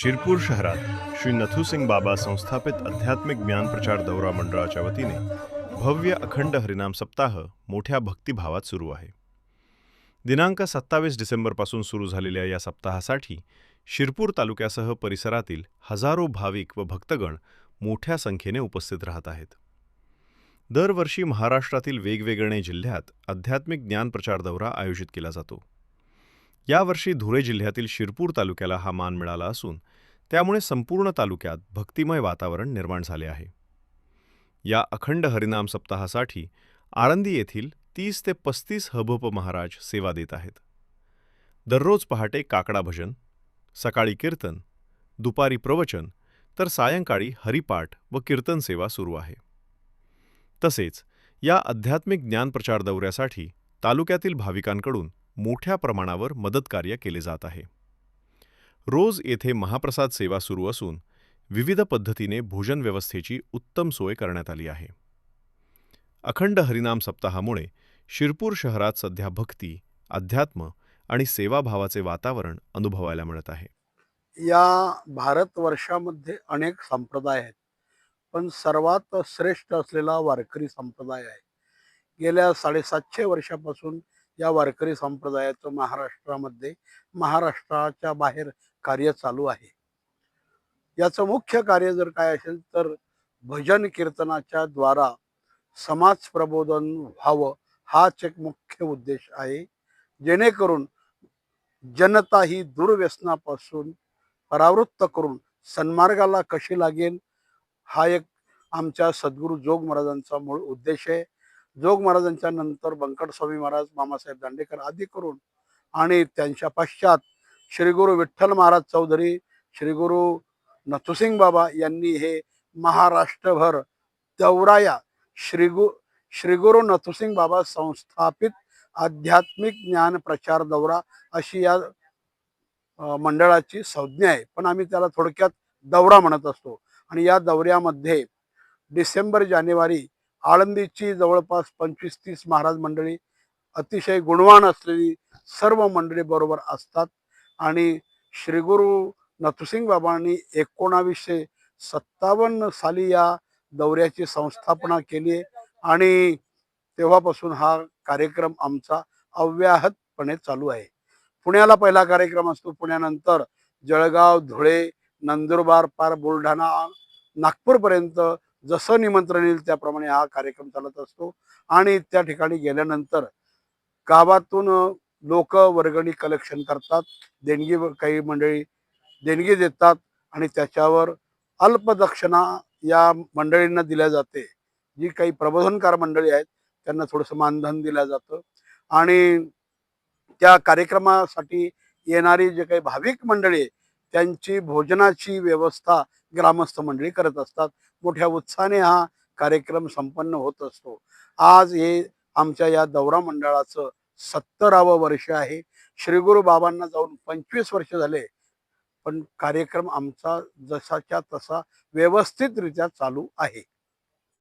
शिरपूर शहरात श्री नथुसिंग बाबा संस्थापित आध्यात्मिक ज्ञानप्रचार दौरा मंडळाच्या वतीने भव्य अखंड हरिनाम सप्ताह मोठ्या भक्तिभावात सुरू आहे. दिनांक सत्तावीस डिसेंबरपासून सुरू झालेल्या या सप्ताहासाठी शिरपूर तालुक्यासह परिसरातील हजारो भाविक व भक्तगण मोठ्या संख्येने उपस्थित राहत आहेत. दरवर्षी महाराष्ट्रातील वेगवेगळे जिल्ह्यात आध्यात्मिक ज्ञानप्रचार दौरा आयोजित केला जातो. यावर्षी धुळे जिल्ह्यातील शिरपूर तालुक्याला हा मान मिळाला असून त्यामुळे संपूर्ण तालुक्यात भक्तिमय वातावरण निर्माण झाले आहे. या अखंड हरिनाम सप्ताहासाठी आळंदी येथील तीस ते पस्तीस हबप महाराज सेवा देत आहेत. दररोज पहाटे काकडा भजन सकाळी कीर्तन दुपारी प्रवचन तर सायंकाळी हरिपाठ व कीर्तन सेवा सुरू आहे. तसेच या आध्यात्मिक ज्ञानप्रचार दौऱ्यासाठी तालुक्यातील भाविकांकडून मोठ्या प्रमाणावर मदतकार्य केले जात आहे. रोज येथे महाप्रसाद सेवा सुरू असून विविध पद्धतीने भोजन व्यवस्थेची उत्तम सोय करण्यात आली आहे. अखंड हरिनाम सप्ताहामुळे शिरपूर शहरात सध्या भक्ती अध्यात्म आणि सेवाभावाचे वातावरण अनुभवायला मिळत आहे. या भारतवर्षामध्ये अनेक संप्रदाय आहेत पण सर्वात श्रेष्ठ असलेला वारकरी संप्रदाय आहे. गेल्या साडेसातशे वर्षापासून या वारकरी संप्रदायाचं महाराष्ट्रामध्ये महाराष्ट्राच्या बाहेर कार्य चालू आहे. याचं मुख्य कार्य जर काय असेल तर भजन कीर्तनाच्या द्वारा समाज प्रबोधन व्हावं हाच एक मुख्य उद्देश आहे. जेणेकरून जनता ही दुर्व्यसनापासून परावृत्त करून सन्मार्गाला कशी लागेल हा एक आमच्या सद्गुरू जोग महाराजांचा मूळ उद्देश आहे. जोग महाराजांच्या नंतर बंकट स्वामी महाराज मामासाहेब दांडेकर आदी करून आणि त्यांच्या पश्चात श्री गुरु विठ्ठल महाराज चौधरी श्री गुरु नथुसिंग बाबा यांनी हे महाराष्ट्रभर दौराया श्रीगु श्री गुरु नथुसिंग बाबा संस्थापित आध्यात्मिक ज्ञान प्रचार दौरा अशी या मंडळाची संज्ञा आहे. पण आम्ही त्याला थोडक्यात दौरा म्हणत असतो. आणि या दौऱ्यामध्ये डिसेंबर जानेवारी आळंदीची जवळपास पंचवीस तीस महाराज मंडळी अतिशय गुणवान असलेली सर्व मंडळी बरोबर असतात. आणि श्रीगुरु नथुसिंग बाबांनी एकोणावीसशे सत्तावन्न साली या दौऱ्याची संस्थापना केली आहे आणि तेव्हापासून हा कार्यक्रम आमचा अव्याहतपणे चालू आहे. पुण्याला पहिला कार्यक्रम असतो. पुण्यानंतर जळगाव धुळे नंदुरबार पार बुलढाणा नागपूरपर्यंत जसं निमंत्रण येईल त्याप्रमाणे हा कार्यक्रम चालत असतो. आणि त्या ठिकाणी गेल्यानंतर गावातून लोक वर्गणी कलेक्शन करतात. देणगी काही मंडळी देणगी देतात आणि त्याच्यावर अल्पदक्षिणा या मंडळींना दिल्या जाते. जी काही प्रबोधनकार मंडळी आहेत त्यांना थोडंसं मानधन दिलं जातं. आणि त्या कार्यक्रमासाठी येणारी जे काही भाविक मंडळी आहे त्यांची भोजनाची व्यवस्था ग्रामस्थ मंडळी करत असतात. मोठ्या उत्साहाने हा कार्यक्रम संपन्न होत असतो. आज हे आमच्या या दौरा मंडळाचं सत्तरावं वर्ष आहे. श्रीगुरु बाबांना जाऊन पंचवीस वर्ष झाले. पण कार्यक्रम आमचा जसाच्या तसा व्यवस्थितरित्या चालू आहे.